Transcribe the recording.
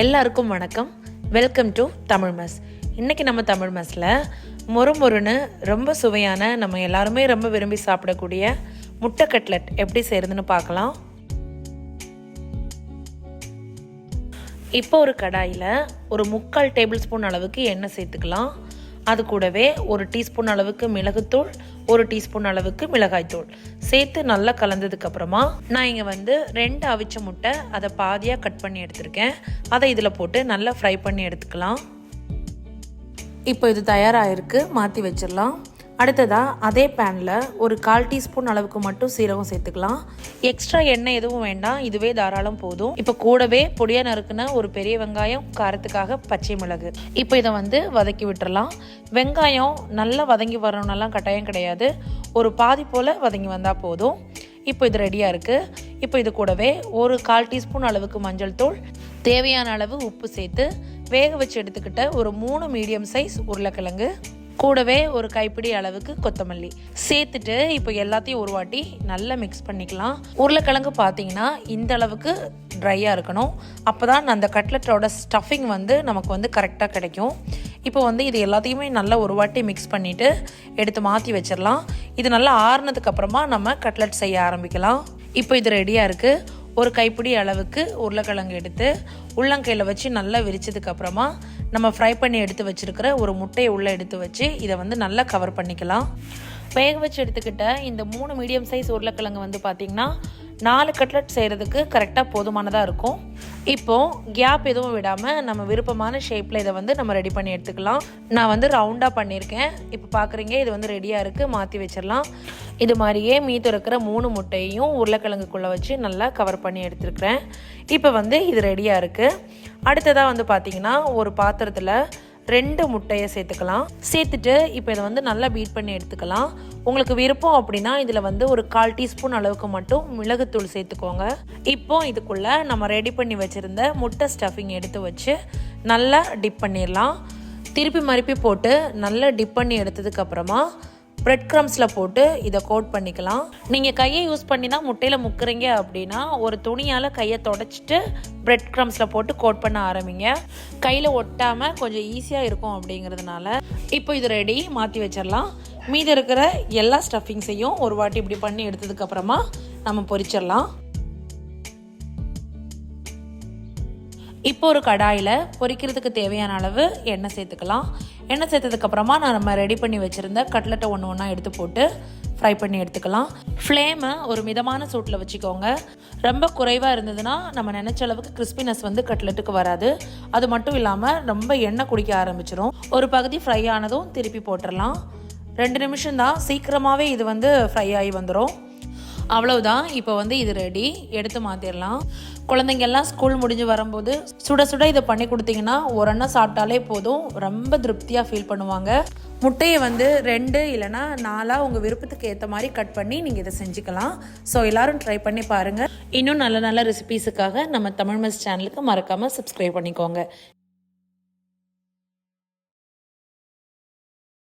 எல்லாருக்கும் வணக்கம். Welcome to Tamil mess இன்றைக்கி நம்ம தமிழ் மெஸ்ஸில் மொறு மொறுன்னு ரொம்ப சுவையான நம்ம எல்லாருமே ரொம்ப விரும்பி சாப்பிடக்கூடிய முட்டை கட்லெட் எப்படி செய்கிறதுன்னு பார்க்கலாம். இப்போ ஒரு கடாயில் ஒரு முக்கால் டேபிள் ஸ்பூன் அளவுக்கு எண்ணெய் சேர்த்துக்கலாம். அது கூடவே ஒரு டீஸ்பூன் அளவுக்கு மிளகுத்தூள் ஒரு டீஸ்பூன் அளவுக்கு மிளகாய்த்தூள். சேர்த்து நல்லா கலந்ததுக்கு அப்புறமா நான் இங்கே வந்து ரெண்டு அவிச்ச முட்டை அதை பாதியாக கட் பண்ணி எடுத்திருக்கேன். அதை இதில் போட்டு நல்லா ஃப்ரை பண்ணி எடுத்துக்கலாம். இப்போ இது தயாராகிருக்கு மாற்றி வச்சிடலாம். அடுத்ததாக அதே பேனில் ஒரு கால் டீஸ்பூன் அளவுக்கு மட்டும் சீரகம் சேர்த்துக்கலாம். எக்ஸ்ட்ரா எண்ணெய் எதுவும் வேண்டாம் இதுவே தாராளம் போதும். இப்போ கூடவே பொடியாக நறுக்குன ஒரு பெரிய வெங்காயம் காரத்துக்காக பச்சை மிளகு. இப்போ இதை வந்து வதக்கி விட்டுறலாம். வெங்காயம் நல்லா வதங்கி வரணும்னெல்லாம் கட்டாயம் கிடையாது. ஒரு பாதி போல் வதங்கி வந்தால் போதும். இப்போ இது ரெடியாக இருக்குது இப்போ இது கூடவே ஒரு கால் டீஸ்பூன் அளவுக்கு மஞ்சள் தூள் தேவையான அளவு உப்பு சேர்த்து வேக வச்சு எடுத்துக்கிட்ட ஒரு மூணு மீடியம் சைஸ் உருளைக்கிழங்கு கூடவே ஒரு கைப்பிடி அளவுக்கு கொத்தமல்லி. சேர்த்துட்டு இப்போ எல்லாத்தையும் ஒரு வாட்டி நல்லா மிக்ஸ் பண்ணிக்கலாம். உருளைக்கிழங்கு பார்த்தீங்கன்னா இந்த அளவுக்கு ட்ரையாக இருக்கணும். அப்போ தான் அந்த கட்லெட்டோட ஸ்டஃபிங் வந்து நமக்கு வந்து கரெக்டாக கிடைக்கும். இப்போ வந்து இது எல்லாத்தையுமே நல்லா ஒரு வாட்டி மிக்ஸ் பண்ணிவிட்டு எடுத்து மாற்றி வச்சிடலாம். இது நல்லா ஆறுனதுக்கு அப்புறமா நம்ம கட்லெட் செய்ய ஆரம்பிக்கலாம். இப்போ இது ரெடியாக இருக்குது ஒரு கைப்பிடி அளவுக்கு உருளைக்கிழங்கு எடுத்து உள்ளங்கையில் வச்சு நல்லா விரிச்சதுக்கு அப்புறமா நம்ம ஃப்ரை பண்ணி எடுத்து வச்சிருக்கிற ஒரு முட்டையை உள்ளே எடுத்து வச்சு இதை வந்து நல்லா கவர் பண்ணிக்கலாம். வேக வச்சு எடுத்துக்கிட்ட இந்த மூணு மீடியம் சைஸ் உருளைக்கிழங்கு வந்து பார்த்திங்கன்னா நாலு கட்லட் செய்கிறதுக்கு கரெக்டாக போதுமானதாக இருக்கும். இப்போது கேப் எதுவும் விடாமல் நம்ம விருப்பமான ஷேப்பில் இதை வந்து நம்ம ரெடி பண்ணி எடுத்துக்கலாம். நான் வந்து ரவுண்டாக பண்ணியிருக்கேன். இப்போ பார்க்குறீங்க இது வந்து ரெடியாக இருக்குது மாற்றி வச்சிடலாம். இது மாதிரியே மீத்து இருக்கிற மூணு முட்டையையும் உருளைக்கிழங்குக்குள்ளே வச்சு நல்லா கவர் பண்ணி எடுத்துருக்குறேன். இப்போ வந்து இது ரெடியாக இருக்குது அடுத்ததாக வந்து பார்த்திங்கன்னா ஒரு பாத்திரத்தில் ரெண்டு முட்டையை சேர்த்துக்கலாம். சேர்த்துட்டு இப்போ இதை வந்து நல்லா பீட் பண்ணி எடுத்துக்கலாம். உங்களுக்கு விருப்பம் அப்படின்னா இதில் வந்து ஒரு கால் டீஸ்பூன் அளவுக்கு மட்டும் மிளகுத்தூள் சேர்த்துக்கோங்க. இப்போ இதுக்குள்ளே நம்ம ரெடி பண்ணி வச்சுருந்த முட்டை ஸ்டஃபிங் எடுத்து வச்சு நல்லா டிப் பண்ணிடலாம். திருப்பி மறுப்பி போட்டு நல்லா டிப் பண்ணி எடுத்ததுக்கப்புறமா பிரெட் க்ரம்ஸில் போட்டு இதை கோட் பண்ணிக்கலாம். நீங்கள் கையை யூஸ் பண்ணி தான் முட்டையில் முக்குறீங்க அப்படின்னா ஒரு துணியால் கையை தொடச்சிட்டு பிரெட் க்ரம்ஸில் போட்டு கோட் பண்ண ஆரம்பிங்க. கையில் ஒட்டாமல் கொஞ்சம் ஈஸியாக இருக்கும் அப்படிங்கிறதுனால இப்போ இது ரெடி மாற்றி வச்சிடலாம். மீதி இருக்கிற எல்லா ஸ்டஃபிங்ஸையும் ஒரு வாட்டி இப்படி பண்ணி எடுத்ததுக்கப்புறமா நம்ம பொரிச்சிடலாம். இப்போ ஒரு கடாயில் பொரிக்கிறதுக்கு தேவையான அளவு எண்ணெய் சேர்த்துக்கலாம். எண்ணெய் சேர்த்ததுக்கப்புறமா நான் நம்ம ரெடி பண்ணி வச்சுருந்த கட்லெட்டை ஒன்று ஒன்றா எடுத்து போட்டு ஃப்ரை பண்ணி எடுத்துக்கலாம். ஃப்ளேமை ஒரு மிதமான சூட்டில் வச்சுக்கோங்க. ரொம்ப குறைவாக இருந்ததுன்னா நம்ம நினச்ச அளவுக்கு கிறிஸ்பினஸ் வந்து கட்லெட்டுக்கு வராது. அது மட்டும் இல்லாமல் ரொம்ப எண்ணெய் குடிக்க ஆரம்பிச்சிடும் ஒரு பகுதி ஃப்ரை ஆனதும் திருப்பி போட்டுடலாம் ரெண்டு நிமிஷம் தான் சீக்கிரமாகவே இது வந்து ஃப்ரை ஆகி வந்துடும் அவ்வளவுதான். இப்போ வந்து இது ரெடி எடுத்து மாற்றிடலாம் குழந்தைங்க எல்லாம் ஸ்கூல் முடிஞ்சு வரும்போது சுட சுட இதை பண்ணி கொடுத்தீங்கன்னா ஒரு எண்ணெய் சாப்பிட்டாலே போதும். ரொம்ப திருப்தியாக ஃபீல் பண்ணுவாங்க. முட்டையை வந்து ரெண்டு இல்லைனா நாலாக உங்கள் விருப்பத்துக்கு ஏற்ற மாதிரி கட் பண்ணி நீங்கள் இதை செஞ்சுக்கலாம். ஸோ எல்லாரும் ட்ரை பண்ணி பாருங்கள் இன்னும் நல்ல நல்ல ரெசிபீஸுக்காக நம்ம தமிழ் மெஸ் சேனலுக்கு மறக்காமல் சப்ஸ்கிரைப் பண்ணிக்கோங்க.